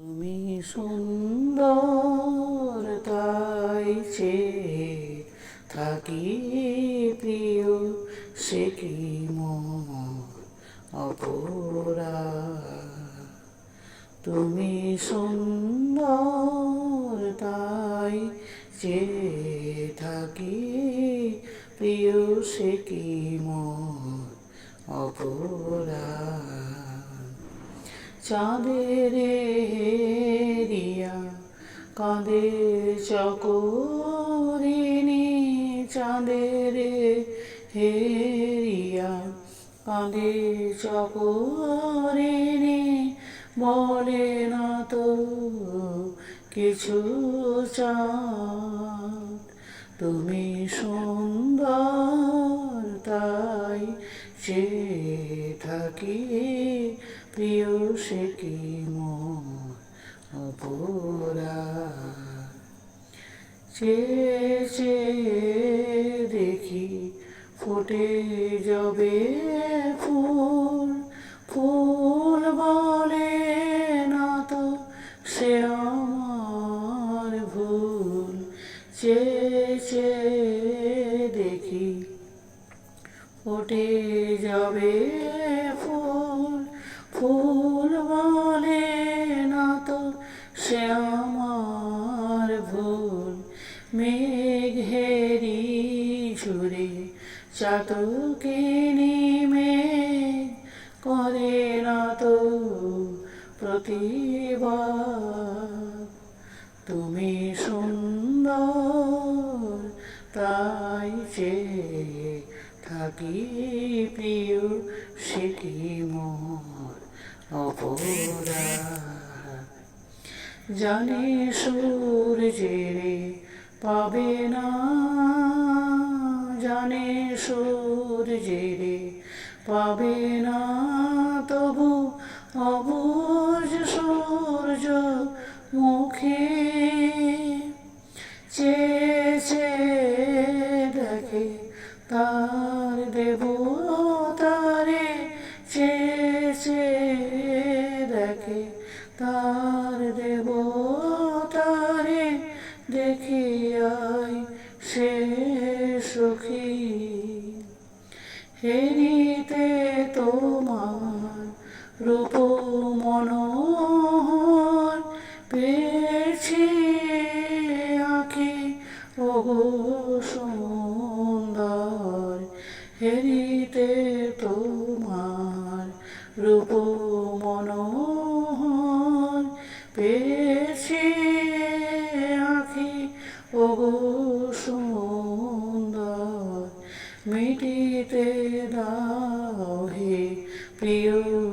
তুমি সুন্দর তাই চেয়ে থাকি প্রিয়, সে কি অপরা তুমি সুন্দর তাই চেয়ে থাকি প্রিয়, সে কি অপরা চাঁদের হেরিয়া কাঁদে চকরিনি চাঁদের হেরিয়া কাঁদে চকরিনি বলে না তো কিছু চাঁদ। তুমি সুন্দর তাই চেয়ে থাকি, প্রিয় সে কি অপরা? চেয়ে চেয়ে দেখি ফুটে যাবে ফুল ফুল বলে না তো সে আমার ভুল। চেয়ে চেয়ে দেখি ফুটে যাবে ফুল ফুল বলে না তো সে আমার ভুল। মেঘ হেরি ঝুরে চাতকিনি মেঘ করে না তো প্রতিবাদ। তুমি সুন্দর, তাই চেয়ে থাকি প্রিয়, সে মোর অপরা জানে সূর্যেরে পাবে না, জানে সূর্যেরে পাবে না, তবু অবুজ সূর্য মুখে। চেয়ে তার দেব তারে চেয়ে সে দেখে তার দেব তারে দেখিয়াই সে সুখী। হেরিতে হেরিতে তোমার রূপ মনোহর পেয়েছি আঁকি ওগো সুন্দর মিটিতে দাও হে প্রিয়তম